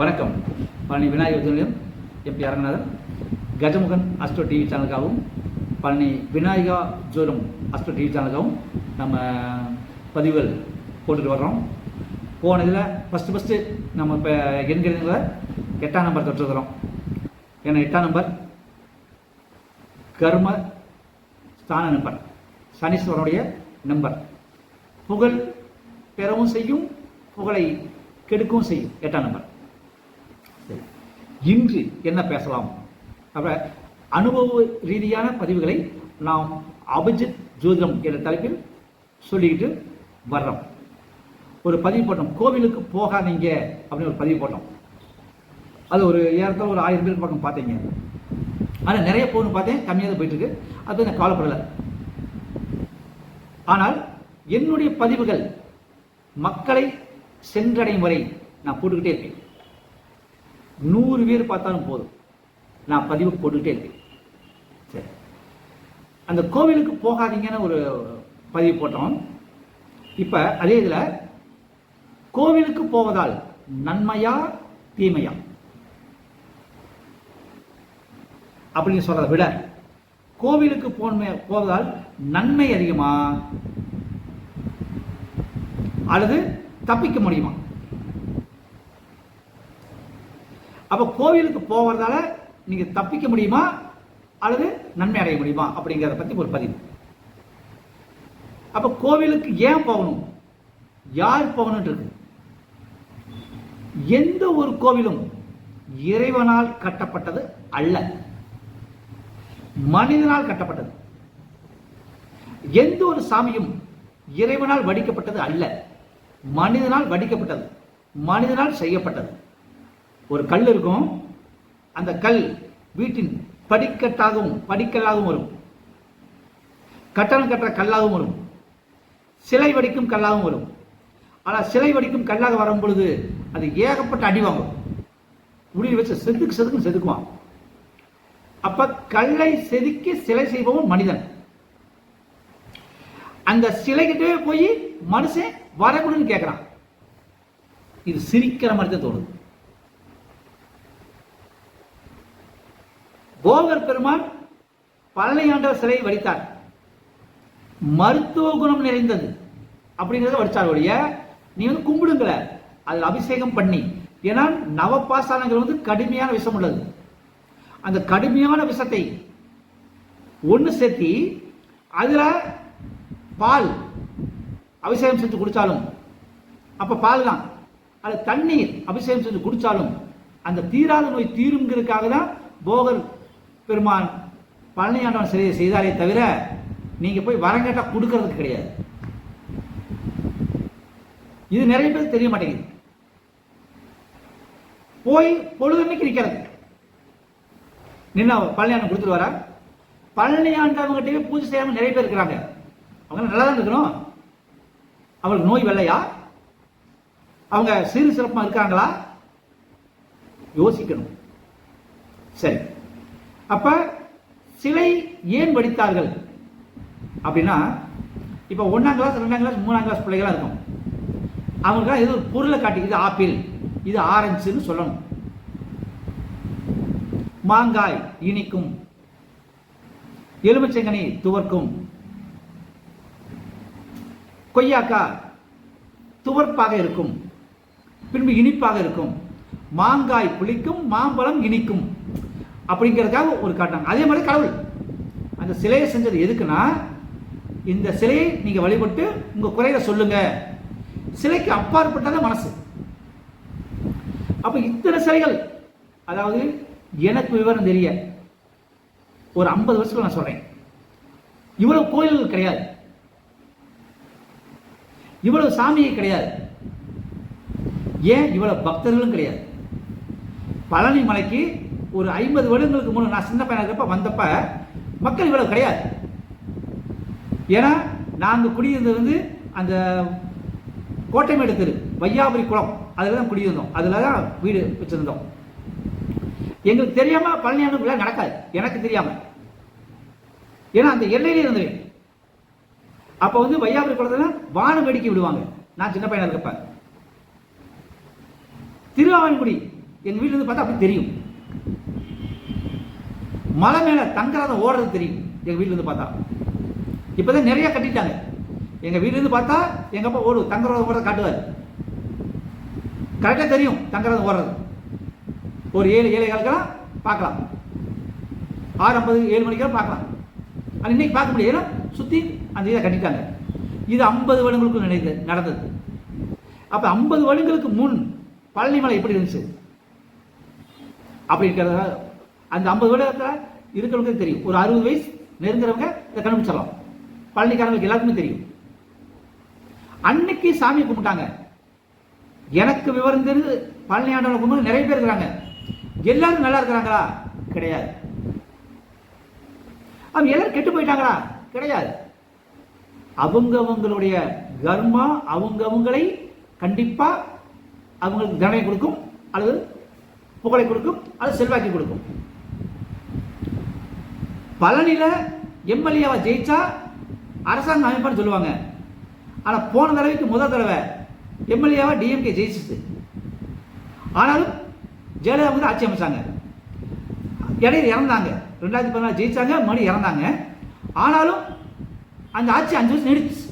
வணக்கம். Palani Vinayagar ஜோதியம் M P Aranganathan. Gajamukhan Astro TV சேனலுக்காகவும் Palani Vinayaka ஜோரம் Astro TV சேனலுக்காகவும் நம்ம பதிவுகள் போட்டுட்டு வர்றோம். போன இதில் ஃபஸ்ட்டு ஃபஸ்ட்டு நம்ம இப்போ எண்கிறதுல எட்டாம் நம்பர் தொட்டுருக்குறோம் ஏன்னா எட்டாம் நம்பர் கர்ம ஸ்தான நம்பர் சனீஸ்வரனுடைய நம்பர். புகழ் பெறவும் செய்யும் புகழை கெடுக்கவும் செய்யும் எட்டாம் நம்பர். சரி. இன்று என்ன பேசலாம்? அப்ப அனுபவ ரீதியான பதிவுகளை நாம் அபிஜித் ஜோதிடம் என்ற தலைப்பில் சொல்லிக்கிட்டு வர்றோம். ஒரு பதிவு போட்டோம். கோவிலுக்கு போகாதீங்க அப்படின்னு ஒரு பதிவு போட்டோம். அது ஒரு ஏறத்தாழ ஒரு ஆயிரம் பேர் பக்கம் பார்த்தீங்க ஆனால் நிறைய போகணும் பார்த்தேன் கம்மியாக தான் போயிட்டு இருக்கு அது நான் கவலைப்படலை. ஆனால் என்னுடைய பதிவுகள் மக்களை சென்றடையும் வரை நான் போட்டுக்கிட்டே இருக்கேன் நூறு பேர் பார்த்தாலும் போதும். நான் பதிவு போட்டுக்கிட்டே இருக்கேன் சரி. அந்த கோவிலுக்கு போகாதீங்கன்னு ஒரு பதிவு போட்டோம். இப்போ அதே இதில் கோவிலுக்கு போவதால் நன்மையா தீமையா? அப்படின்னு சொல்றதை விட கோவிலுக்கு போன்மை போவதால் நன்மை அதிகமா? அல்லது தப்பிக்க முடியுமா? அப்போ கோவிலுக்கு போவதால நீங்கள் தப்பிக்க முடியுமா? அல்லது நன்மை அடைய முடியுமா? அப்படிங்கிறத பற்றி ஒரு பதிவு. அப்போ கோவிலுக்கு ஏன் போகணும்? யார் போகணும் இருக்கு? எந்த ஒரு கோவிலும் இறைவனால் கட்டப்பட்டது அல்ல. மனிதனால் கட்டப்பட்டது. எந்த ஒரு சாமியும் இறைவனால் வடிக்கப்பட்டது அல்ல. மனிதனால் வடிக்கப்பட்டது. மனிதனால் செய்யப்பட்டது. ஒரு கல் இருக்கும். அந்த கல் வீட்டின் படிக்கட்டாகவும் படிக்கல்லாகவும் வரும். கட்டணம் கட்டுற கல்லாகவும் வரும். சிலை வடிக்கும் கல்லாகவும் வரும். ஆனால் சிலை வடிக்கும் கல்லாக வரும் பொழுது அது ஏகப்பட்ட அடி வாங்கும். உளியில் வச்சு செதுக்கு செதுக்கு செதுக்குவான். அப்ப கல்லை செதுக்கி சிலை செய்பவன் மனிதன். அந்த சிலைகிட்டே போய் மனுஷன் வரக்கூடாதுன்னு கேட்கிறான் இது சிரிக்கிற மாதிரி தான் தோணுது. போகர் பெருமான் பழனியாண்டவர் சிலையை வடித்தார். மருத்துவ குணம் நிறைந்தது. அப்படிங்கிறத வடிச்சார் ஒழிய நீ வந்து கும்பிடுங்கள அதில் அபிஷேகம் பண்ணி. ஏன்னா நவபாசானங்கள் வந்து கடுமையான விஷம் உள்ளது. அந்த கடுமையான விஷத்தை ஒன்று சேர்த்தி அதில் பால் அபிஷேகம் செஞ்சு குடித்தாலும் அப்போ பால் தான் அது தண்ணீர் அபிஷேகம் செஞ்சு குடித்தாலும் அந்த தீராத நோய் தீருங்கிறதுக்காக தான் போகர் பெருமான் பழனியாண்டவன் சிலையை செய்தாலே தவிர நீங்கள் போய் வரம் கேட்டால் கொடுக்கறதுக்கு கிடையாது. இது நிறைய பேர் தெரிய மாட்டேங்குது. போய் பொழுதுன்னைக்கு நிற்கிறது நின்று பழனியாண்டம் கொடுத்துட்டு வரா பழனி பூஜை செய்யாமல் நிறைய பேர் இருக்கிறாங்க. அவங்க நல்லா தான் இருக்கணும். அவங்களுக்கு நோய் வெள்ளையா அவங்க சீர் சிறப்பாக இருக்காங்களா? யோசிக்கணும். சரி. அப்ப சிலை ஏன் வடித்தார்கள்? அப்படின்னா இப்போ ஒன்றாம் கிளாஸ் ரெண்டாம் கிளாஸ் மூணாம் கிளாஸ் பிள்ளைகளாக இருக்கும். அவங்களுக்கு இது ஒரு பொருளை காட்டி இது ஆப்பிள் இது ஆரஞ்சுன்னு சொல்லணும். மாங்காய் இனிக்கும். எலுமிச்சங்கனி துவர்க்கும். கொய்யாக்கா துவர்ப்பாக இருக்கும். பின்பு இனிப்பாக இருக்கும். மாங்காய் புளிக்கும் மாம்பழம் இனிக்கும். அப்படிங்கிறதுக்காக ஒரு காட்டாங்க அதே மாதிரி கடவுள். அந்த சிலையை செஞ்சது எதுக்குன்னா இந்த சிலையை நீங்கள் வழிபட்டு உங்கள் குறையில சொல்லுங்க. சிலைக்கு அப்பாற்பட்டதான் மனசு. அப்போ இத்தனை சிலைகள் அதாவது எனக்கு விவரம் தெரிய. ஒரு ஐம்பது வருஷத்துக்கு நான் சொல்றேன். இவ்வளவு கோயில்கள் கிடையாது. இவ்வளவு சாமியை கிடையாது. ஏன்? இவ்வளவு பக்தர்களும் கிடையாது. பழனி மலைக்கு ஒரு ஐம்பது வருடங்களுக்கு முன்னாடி நான் சின்ன பையனாக இருக்கப்ப வந்தப்ப மக்கள் இவ்வளவு கிடையாது. ஏன்னா நாங்கள் குடியிருந்தது வந்து அந்த கோட்டைமேடு தெரு வையாபுரி குளம். அதில் தான் குடியிருந்தோம். அதில் தான் வீடு வச்சிருந்தோம். எங்களுக்கு தெரியாம பழனி விழா நடக்காது. எனக்கு தெரியாம. ஏன்னா அந்த எல்லையிலே இருந்தவன். அப்ப வந்து வையாபுரி குளத்துல வானம் வேடிக்கை விடுவாங்க. நான் சின்ன பையனா இருக்கப்ப. திருவாவன்குடி எங்க வீட்டிலேருந்து பார்த்தா அப்படி தெரியும். மலை மேல தங்கரதம் ஓடுறது தெரியும் எங்க வீட்டுல இருந்து பார்த்தா. இப்பதான் நிறைய கட்டிட்டாங்க. எங்க வீட்டிலேருந்து பார்த்தா எங்க அப்பா ஓடு தங்கரதம் ஓடுறத காட்டுவார். கரெக்டா தெரியும் தங்கரதம் ஓடுறது. ஒரு ஏழு ஏழை காலக்கெல்லாம் பார்க்கலாம். ஆறு ஐம்பது ஏழு மணிக்கெல்லாம் பார்க்கலாம். ஆனால் இன்னைக்கு பார்க்க முடியாது ஏன்னா சுற்றி அந்த இதை கட்டிட்டாங்க. இது ஐம்பது வருடங்களுக்கு நினைத்து நடந்தது. அப்போ ஐம்பது வருடங்களுக்கு முன் பழனிமலை எப்படி இருந்துச்சு? அப்படி இருக்கிறத அந்த ஐம்பது வருடத்தில் இருக்கிறவங்களுக்கு தெரியும். ஒரு அறுபது வயசு நெருங்குறவங்க இதை கண்டுபிடிச்சிடலாம். பழனிக்காரங்களுக்கு எல்லாருக்குமே தெரியும். அன்னைக்கு சாமி கும்பிட்டாங்க. எனக்கு விவரம் தெரிஞ்சு பழனி ஆண்டவனை கும்பிட்டு நிறைய பேர் இருக்கிறாங்க. எல்லாரும் நல்லா இருக்கிறாங்களா? கிடையாது. அவங்க எல்லாரும் கெட்டு போயிட்டாங்களா? கிடையாது. அவங்கவுங்களுடைய கர்மா அவங்கவங்களை கண்டிப்பா அவங்களுக்கு தண்டனை கொடுக்கும் அல்லது புகழை கொடுக்கும் அல்லது செல்வாக்கி கொடுக்கும். பழனில எம்எல்ஏவை ஜெயிச்சா அரசாங்கம் அமைப்பான்னு சொல்லுவாங்க. ஆனால் போன தடவைக்கு முதல் தடவை எம்எல்ஏவா டிஎம்கே ஜெயிச்சிச்சு. ஆனாலும் ஜெயலலிதா வந்து ஆட்சி அமைச்சாங்க. இடையில இறந்தாங்க. ரெண்டாயிரத்தி பதினாலு ஜெயிச்சாங்க மறுபடியும் இறந்தாங்க. ஆனாலும் அந்த ஆட்சி அஞ்சு வருஷம் நீடிச்சு.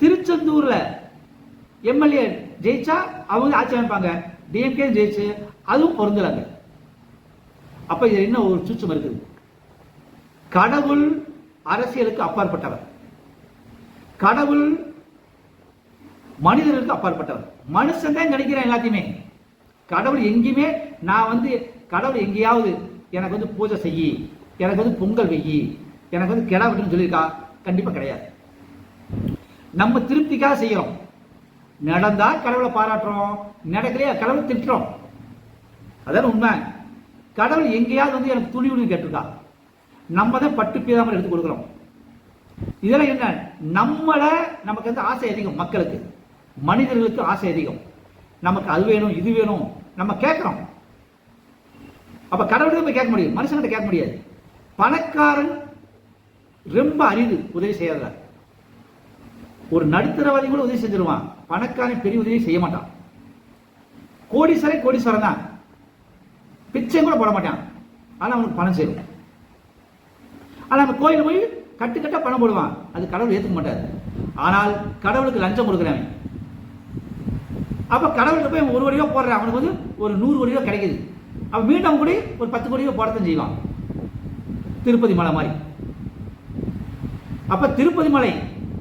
திருச்செந்தூரில் எம்எல்ஏ ஜெயிச்சா அவங்க ஆட்சி அமைப்பாங்க. டிஎம்கே ஜெயிச்சு அதுவும் பொருந்தலாங்க. அப்போ இது என்ன ஒரு சூச்சம் இருக்குது? கடவுள் அரசியலுக்கு அப்பாற்பட்டவர். கடவுள் மனிதர்களுக்கு அப்பாற்பட்டவர். மனுஷன் தான் நினைக்கிறேன் எல்லாத்தையுமே. கடவுள் எங்கேயுமே நான் வந்து கடவுள் எங்கேயாவது எனக்கு வந்து பூஜை செய்யி எனக்கு வந்து பொங்கல் வெய்யி எனக்கு வந்து கிடா வெட்டுன்னு சொல்லியிருக்கா கண்டிப்பாக கிடையாது. நம்ம திருப்திக்காக செய்கிறோம் நடந்தா கடவுளை பாராட்டுறோம். நடக்கலையா கடவுளை திட்டுறோம். அதான் உண்மை. கடவுள் எங்கேயாவது வந்து எனக்கு துணி உணவு கேட்டிருக்கா. நம்ம தான் பட்டு பீதாமல் எடுத்து கொடுக்குறோம். இதெல்லாம் என்ன? நம்மளை நமக்கு வந்து ஆசை அதிகம் மக்களுக்கு. மனிதர்களுக்கு ஆசை அதிகம். நமக்கு அது வேணும் இது வேணும். நம்ம கேட்குறோம். அப்போ கடவுள்கிட்ட போய் கேட்க முடியும். மனுஷங்கிட்ட கேட்க முடியாது. பணக்காரன் ரொம்ப அரிது உதவி செய்யறத ஒரு நடுத்தரவாதி கூட உதவி செஞ்சிருவான். பணக்காரன் பெரிய உதவி செய்ய மாட்டான். கோடீஸ்வரன் கோடீஸ்வரன் தான். பிச்சை கூட போட மாட்டான். ஆனால் அவனுக்கு பணம் சேரும். ஆனால் நம்ம கோயில் போய் கட்டுக்கட்டாக பணம் போடுவான். அது கடவுள் ஏற்றுக்க மாட்டார். ஆனால் கடவுளுக்கு லஞ்சம் கொடுக்குறவன். அப்போ கடவுள்கிட்ட போய் ஒரு கோடி போடுறேன். போடுறான் அவனுக்கு வந்து ஒரு நூறு கோடி ரூபா கிடைக்குது. அப்போ மீண்டும் கூட ஒரு பத்து கோடி ரூபா போடத்தான் செய்வான். திருப்பதி மலை மாதிரி. அப்போ திருப்பதி மலை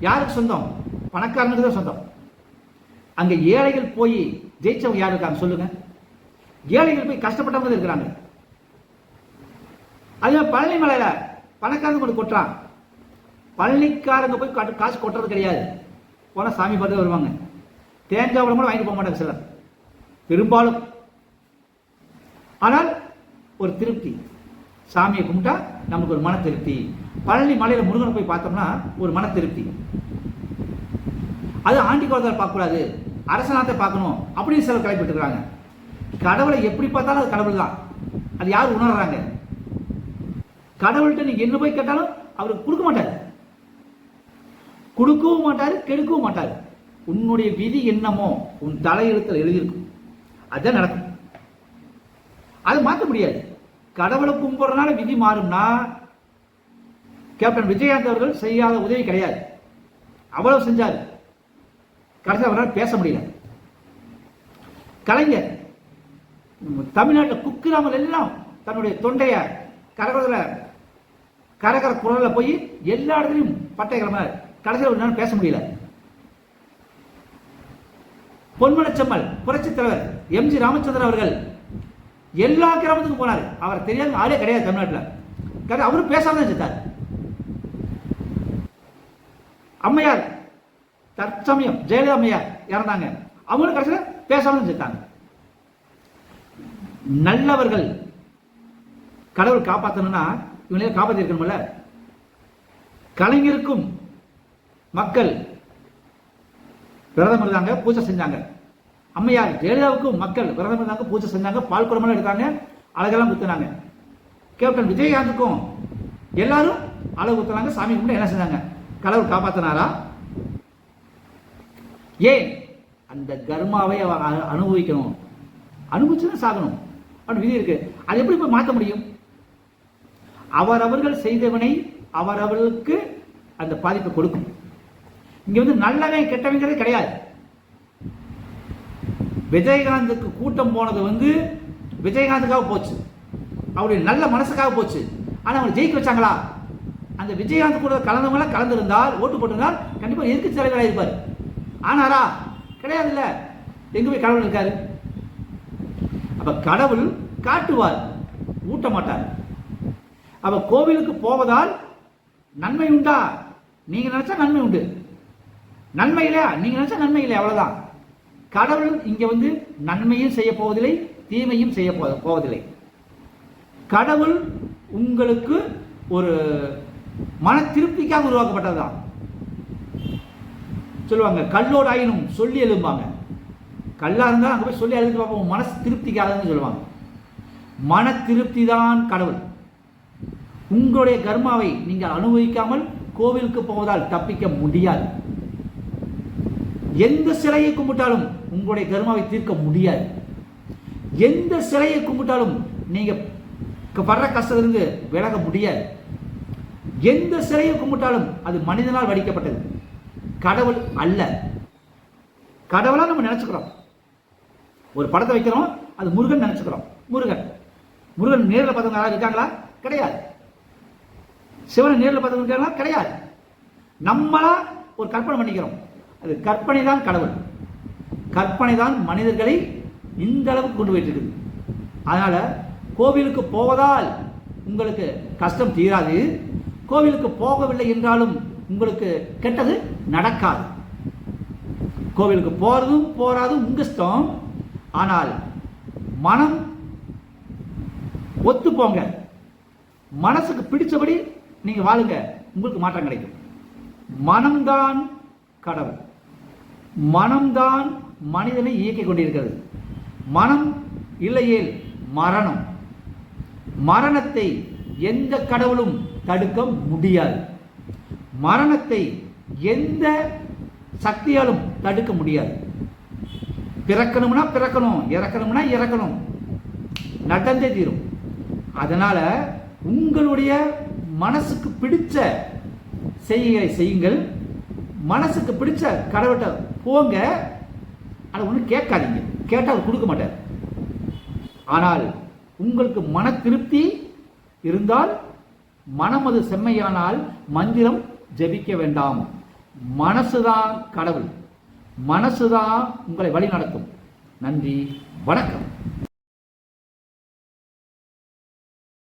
யாருக்கு சொந்தம்? பணக்காரனுக்கு தான் சொந்தம். அங்கே ஏழைகள் போய் ஜெயிச்சவங்க யார் இருக்காங்க சொல்லுங்க. ஏழைகள் போய் கஷ்டப்பட்டவங்க தான் இருக்கிறாங்க. அதே மாதிரி பழனி மலையில் பணக்காரங்க கொண்டு கொட்டுறான். பழனிக்காரங்க போய் காட்டு- காசு கொட்டுறது கிடையாது. போனால் சாமி பார்த்து வருவாங்க. தேங்காய் கூட வாங்கிட்டு போக மாட்டாங்க சிலர். பெரும்பாலும். ஆனால் ஒரு திருப்தி. சாமியை கும்பிட்டா நமக்கு ஒரு மன திருப்தி பழனி மலையில் முருகனை போய் பார்த்தோம்னா ஒரு மன திருப்தி அது ஆண்டி குழந்தை பார்க்கக்கூடாது. அரசனாத்தை பார்க்கணும். அப்படின்னு சிலர் கிளப்பிட்டு இருக்காங்க கடவுளை எப்படி பார்த்தாலும் அது கடவுள் தான். அது யார் உணர்றாங்க? கடவுள்கிட்ட நீங்க என்ன போய் கேட்டாலும் அவருக்கு கொடுக்க மாட்டார். கொடுக்கவும் மாட்டார் கெடுக்கவும் மாட்டார். உன்னுடைய விதி என்னமோ உன் தலையெழுத்தில் எழுதியிருக்கும் அதுதான் நடக்கும். அது மாற்ற முடியாது. கடவுளை கும்பிடுறதுனால விதி மாறும்னா கேப்டன் விஜயகாந்த் அவர்கள் செய்யாத உதவி கிடையாது. அவ்வளவு செஞ்சாரு. கடைசி அவரால் பேச முடியல. கலைஞர் தமிழ்நாட்டில் குக்கிராமல் எல்லாம் தன்னுடைய தொண்டைய கரகரல கரகர குரலில் போய் எல்லா இடத்துலையும் பட்டை கிளம்ப கடைசியில் ஒரு நேரம் பேச முடியல. பொன்மனச்செம்மல் புரட்சித் தலைவர் எம்ஜி ராமச்சந்திரன் அவர்கள் எல்லா கிராமத்துக்கும் போனார். அவர் தெரியாத ஆளே கிடையாது தமிழ்நாட்டில். அவரும் பேசாம செத்தார் அம்மையார் தற்சமயம் ஜெயலலிதா அம்மையார் இறந்தாங்க. அவங்களும் கடைசியில் பேசாமல் செத்தாங்க நல்லவர்கள் கடவுள் காப்பாற்றணும்னா இவனையும் காப்பாற்றிருக்கணும்ல கலைஞருக்கும் மக்கள் விரதம் இருந்தாங்க பூஜை செஞ்சாங்க. அம்மையார் ஜெயலலிதாவுக்கும் மக்கள் விரதம் இருந்தாங்க பூஜை செஞ்சாங்க பால் குடமெல்லாம் எடுத்தாங்க அழகெல்லாம் குத்துனாங்க. கேப்டன் விஜயகாந்துக்கும் எல்லாரும் அழகு குத்துனாங்க சாமி கும்பிட்டு என்ன செஞ்சாங்க? கடவுள் காப்பாத்தினாரா? ஏன்? அந்த கர்மாவை அவ அனுபவிக்கணும். அனுபவிச்சுதான் சாகணும். அப்படின்னு விதி இருக்கு. அது எப்படி போய் மாற்ற முடியும்? அவரவர்கள் செய்தவனை அவரவர்களுக்கு அந்த பாதிப்பை கொடுக்கும். இங்க வந்து நல்லவன் கெட்டவங்கிறதே கிடையாது. விஜயகாந்துக்கு கூட்டம் போனது வந்து விஜயகாந்துக்காக போச்சு. அவருடைய நல்ல மனசுக்காக போச்சு. ஆனால் அவங்க ஜெயிக்க வச்சாங்களா? அந்த விஜயகாந்த் கூட கலந்தவங்களாம் கலந்திருந்தால் ஓட்டு போட்டிருந்தால் கண்டிப்பாக எதிர்க்கு தலைவராக இருப்பார். ஆனாரா? கிடையாதுல்ல. எங்கே போய் கடவுள் இருக்காரு. அப்போ கடவுள் காட்டுவார். ஊட்ட மாட்டார். அப்போ கோவிலுக்கு போவதால் நன்மை உண்டா? நீங்கள் நினச்சா நன்மை உண்டு. நன்மை இல்லையா நீங்க நினைச்சா நன்மை இல்லை அவ்வளவுதான். கடவுள் இங்க வந்து நன்மையும் செய்ய போவதில்லை தீமையும் செய்ய போ- போவதில்லை. கடவுள் உங்களுக்கு ஒரு மன திருப்திக்காக உருவாக்கப்பட்டதுதான். சொல்லுவாங்க கல்லோடு ஆயினும் சொல்லி எழும்பாங்க. கல்லா இருந்தா அங்க போய் சொல்லி எழுதி பார்ப்போம் மனசு திருப்திக்காகன்னு சொல்லுவாங்க. மன திருப்தி தான் கடவுள். உங்களுடைய கர்மாவை நீங்கள் அனுபவிக்காமல் கோவிலுக்கு போவதால் தப்பிக்க முடியாது. எந்த சிலையை கும்பிட்டாலும் உங்களுடைய கர்மாவை தீர்க்க முடியாது. எந்த சிலையை கும்பிட்டாலும் நீங்க படுற கஷ்டத்திலிருந்து விலக முடியாது. எந்த சிலையை கும்பிட்டாலும் அது மனிதனால் வடிக்கப்பட்டது. கடவுள் அல்ல. கடவுளாக நம்ம நினச்சிக்கிறோம். ஒரு படத்தை வைக்கிறோம் அது முருகன் நினச்சிக்கிறோம். முருகன். முருகன் நேரில் பார்த்தவங்க யாராவது இருக்காங்களா? கிடையாது. சிவனை நேரில் பார்த்தவங்க இருக்காங்களா? கிடையாது. நம்மளா ஒரு கற்பனை பண்ணிக்கிறோம். அது கற்பனை தான் கடவுள். கற்பனை தான் மனிதர்களை இந்த அளவுக்கு கொண்டு போயிட்டு அதனால் கோவிலுக்கு போவதால் உங்களுக்கு கஷ்டம் தீராது. கோவிலுக்கு போகவில்லை என்றாலும் உங்களுக்கு கெட்டது நடக்காது. கோவிலுக்கு போகிறதும் போகாதும் உங்கள் இஷ்டம் ஆனால் மனம் ஒத்து போங்க. மனசுக்கு பிடிச்சபடி நீங்கள் வாழுங்க. உங்களுக்கு மாற்றம் கிடைக்கும். மனம்தான் கடவுள். மனம்தான் மனிதனை இயக்கிக் கொண்டிருக்கிறது. மனம் இல்லையேல் மரணம். மரணத்தை எந்த கடவுளும் தடுக்க முடியாது. மரணத்தை எந்த சக்தியாலும் தடுக்க முடியாது. பிறக்கணும்னா பிறக்கணும் இறக்கணும்னா இறக்கணும். நடந்தே தீரும். அதனால் உங்களுடைய மனசுக்கு பிடித்த செய்கைகளை செய்யுங்கள். மனசுக்கு பிடிச்ச கடவுள்கிட்ட போங்க. அதை ஒன்றும் கேட்காதீங்க. கேட்டால் அவர் கொடுக்க மாட்டார். ஆனால் உங்களுக்கு மன திருப்தி இருந்தால் மனம் அது செம்மையானால் மந்திரம் ஜெபிக்க வேண்டாம். மனசுதான் கடவுள். மனசுதான் உங்களை வழி நடத்தும் நன்றி. வணக்கம்.